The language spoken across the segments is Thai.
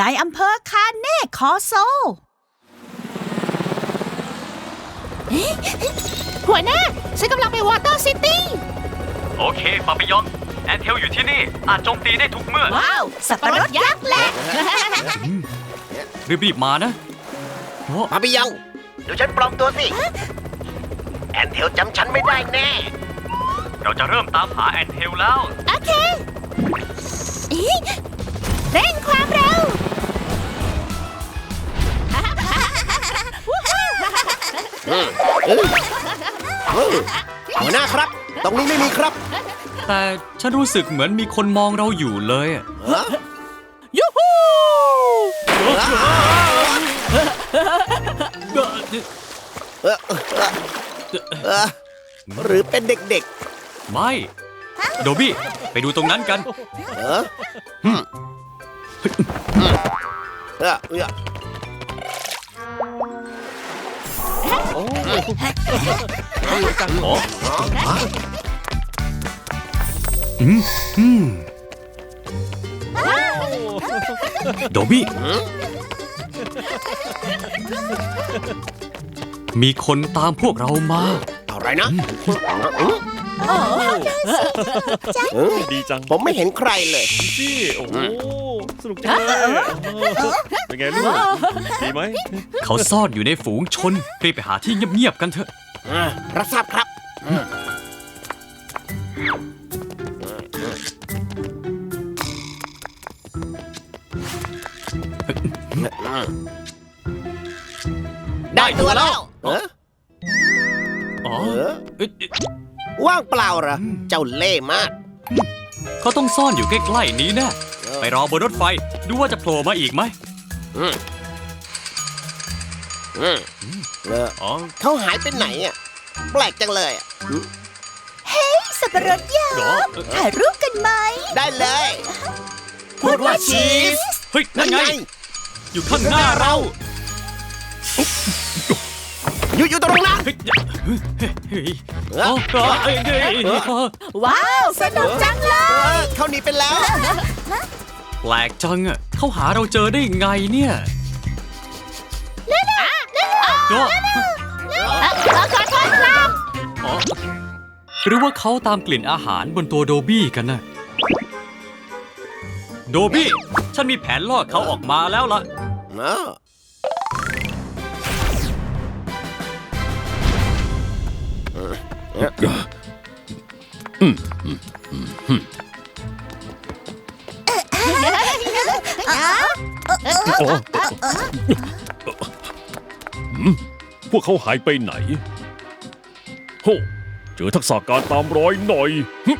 นายอำเภอคาเน่คอโซ หัวหน้าฉันกำลังไปวอเตอร์ซิตี้ โอเคปาปิยองแอนเทลอยู่ที่นี่ อาจโจมตีได้ทุกเมื่อ ว้าว สับปะรดยักษ์แหละ รีบๆมานะโอ้มาพี่ยังเดี๋ยวฉันปลอมตัวสิ แอนเทลจำฉันไม่ได้แน่ เราจะเริ่มตามหาแอนเทลแล้ว โอเคอีเร่ง หัวหน้าครับ ตรงนี้ไม่มีครับ แต่ฉันรู้สึกเหมือนมีคนมองเราอยู่เลยอะฮะยูฮูหรือเป็นเด็กไม่ โดบี้ ไปดูตรงนั้นกัน ๆเออ อืมเออเออโอ้อืมอืมโดบี้มีคนตามพวกเรามา อะไรนะเออดีจัง ผมไม่เห็นใครเลยสิโอ้โห สนุกจังเลยเป็นไงลูกดีไหมเขาซ่อนอยู่ในฝูงชนรีบไปหาที่เงียบๆกันเถอะ รับทราบครับ ได้ตัวแล้ว เอออ๋อเออเอ๊ะว่างเปล่าเหรอ เจ้าเล่ห์มาก เขาต้องซ่อนอยู่ใกล้ๆนี้แน่ ไปรอบนรถไฟ ดูว่าจะโผล่มาอีกไหมอืมอืมเอออ๋อเขาหายไปไหนอะ แปลกจังเลยอะสับปะรดยักษ์เหรอถ่ายรูปกันไหม ได้เลย พูดว่าชีส เฮ้ย นั่นไง อยู่ข้างหน้าเราอยู่อยู่ตรงนั้นเฮ้ยเฮ้ยอ๋อเอ้ยเอ้ยเอ้ยว้าว สนุกจังเลเอยอเขาหนีไปแล้ว แปลกจังอะเขาหาเราเจอได้ไงเนี่ยโยขอโทษครับอ๋อหรือว่าเขาตามกลิ่นอาหารบนตัวโดบี้กันนะโดบี้ ฉันมีแผนล่อเขาออกมาแล้วล่ะเออ อ๋อหืมพวกเขาหายไปไหนโหเจอทักษะการตามรอยหน่อยหึ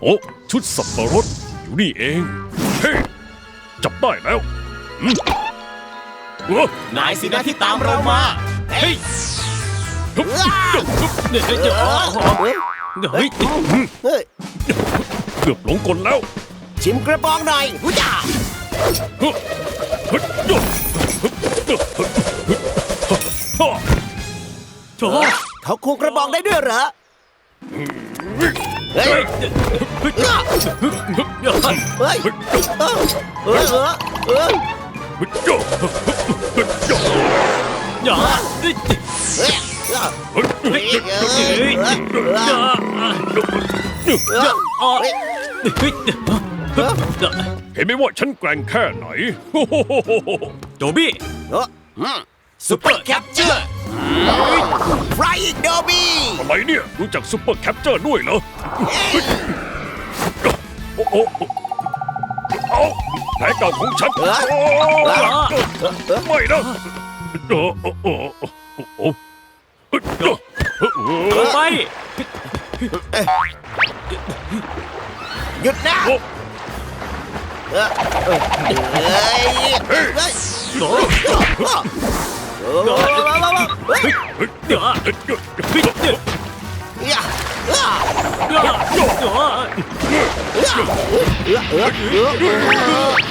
โอ้ชุดสับปะรดอยู่นี่เอง เฮ้ จับได้แล้ว นายสินะที่ตามเรามา เฮ้ยฮึบเดี๋ยวเดี๋ยวเฮ้ยเฮ้ยเกือบหลงกลแล้ว ชิมกระบองหน่อยหูจ่าฮึบฮึบฮึบฮึบฮึบฮึบฮ่าโถ่เขาควงกระบองได้ด้วยเหรอเฮ้ยเฮ้ยเออเออเออเออฮึบโย่ฮึบฮึบโย่ อย่าเห็นไหมว่าฉันแกร่งแค่ไหนโดบี้ซุปเปอร์แคปเจอร์ไรอีกโดบี้อะไรเนี่ย รู้จักซุปเปอร์แคปเจอร์ด้วยเหรอโอ้ เอาแผลเก่าของฉันโอ้ไม่นะโอ้โอ้โอ้โอ้โอ้ไปหยุดนะโอ้เออเออเฮ้ยเฮ้ยโดเออเออเฮ้ยเดี๋ยวอย่าอย่า เออเออเออ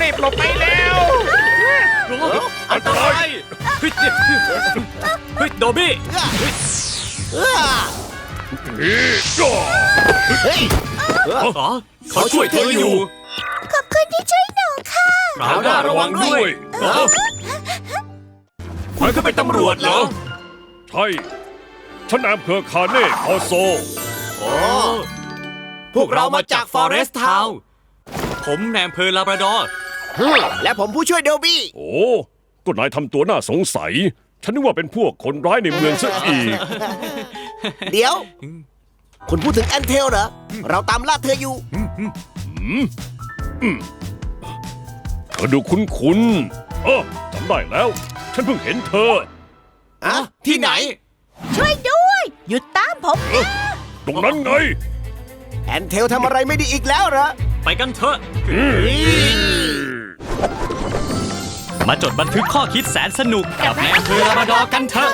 รีบหลบไปแล้วอันตรายเฮ้ยเฮ้ยโดบี้เออเฮ้ยเฮ้ยอ๋อเขาช่วยเธออยู่ ขอบคุณที่ช่วยหนูค่ะคราวหน้าระวังด้วย เออมันก็เป็นตำรวจเหรอ ใช่ฉันนายอำเภอคาเน่คอโซ โอ้พวกเรามาจาก Forest Town ผมแนมเพอลาบราดอร์ฮึ่มและผมผู้ช่วยเดลบี้ โอ้ก็นายทำตัวน่าสงสัย ฉันนึกว่าเป็นพวกคนร้ายในเมืองซะอีก เดี๋ยว คุณพูดถึงแอนเทลเหรอ เราตามล่าเธออยู่ เธอดูคุ้นๆเออจำได้แล้ว ฉันเพิ่งเห็นเธอ อะที่ไหน ช่วยด้วย หยุดตามผมนะตรงนั้นไง แอนเทลทำอะไรไม่ดีอีกแล้วเหรอ ไปกันเถอะ มาจดบันทึกข้อคิดแสนสนุกกับแนมเพอลาบราดอร์กันเถอะ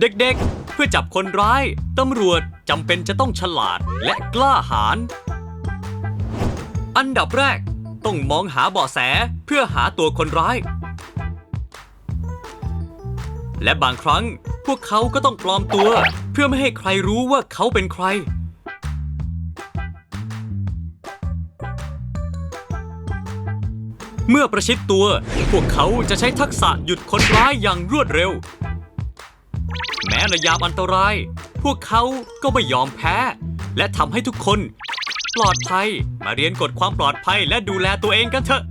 เด็กๆ เพื่อจับคนร้าย ตำรวจจำเป็นจะต้องฉลาดและกล้าหาญ อันดับแรก ต้องมองหาเบาะแสเพื่อหาตัวคนร้าย และบางครั้งพวกเขาก็ต้องปลอมตัว เพื่อไม่ให้ใครรู้ว่าเขาเป็นใคร เมื่อประชิดตัว พวกเขาจะใช้ทักษะหยุดคนร้ายอย่างรวดเร็ว แม้ระยามอันตราย พวกเขาก็ไม่ยอมแพ้ และทำให้ทุกคน ปลอดภัย มาเรียนกฎความปลอดภัยและดูแลตัวเองกันเถอะ